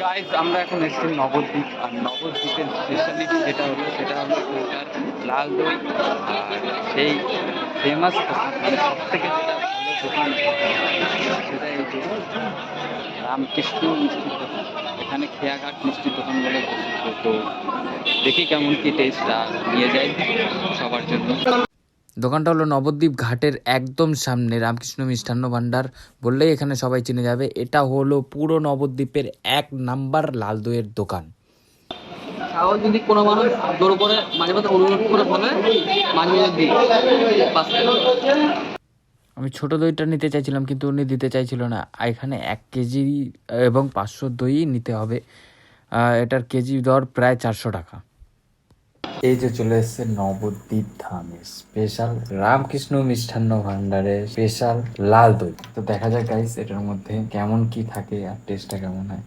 Guys আমরা এখন এসেছি নবদ্বীপ, আর নবদ্বীপের স্পেশালিটি যেটা হলো সেটা হলো ওটার লাল দই। আর সেই ফেমাস সব থেকে যেটা ভালো দোকান সেটা এই যে রামকৃষ্ণ মিষ্টির দোকান। এখানে খেয়াঘাট মিষ্টির দোকান বলে তো দেখি কেমন কি টেস্ট নিয়ে যাই সবার জন্য। দোকানটা হলো নবদ্বীপ ঘাটের একদম সামনে রামকৃষ্ণ মিষ্টান্ন ভাণ্ডার। বললেই এখানে সবাই চিনে যাবে এটা হলো পুরো নবদ্বীপের এক নাম্বার লাল দইয়ের দোকান। তাও যদি কোনো মানুষ জোর করে মাঝে মাঝে অনুরোধ করে বলে মাঝে মাঝে দিই আমি ছোট দইটা নিতে চাইছিলাম কিন্তু উনি দিতে চাইছিল না। এখানে এক কেজি এবং পাঁচশো দই নিতে হবে। এটার কেজি দর প্রায় চারশো টাকা। এই যে চলে এসছে নবদ্বীপ ধামে স্পেশাল রামকৃষ্ণ মিষ্টান্ন ভান্ডারে স্পেশাল লাল দই। তো দেখা যাক গাইস এটার মধ্যে কেমন কি থাকে আর টেস্টটা কেমন হয়।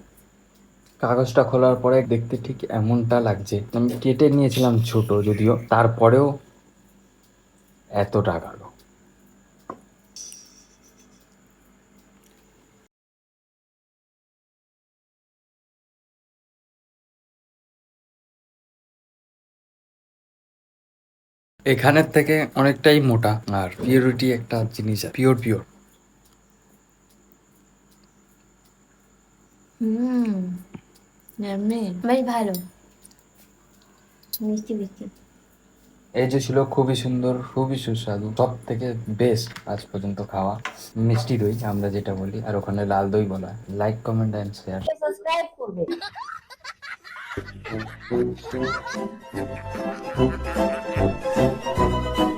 কাগজটা খোলার পরে দেখতে ঠিক এমনটা লাগছে। আমি কেটে নিয়েছিলাম ছোট, যদিও তারপরেও এত টাকারও এখানের থেকে অনেকটাই মোটা আর পিওরিটি একটা জিনিস পিওর পিওর হুম বেশ ভালো। মিষ্টি মিষ্টি। এই যে ছিল খুবই সুন্দর খুবই সুস্বাদু সব থেকে বেস্ট আজ পর্যন্ত খাওয়া মিষ্টি দই আমরা যেটা বলি আর ওখানে লাল দই বলা like comment and share subscribe করবে। Thank you.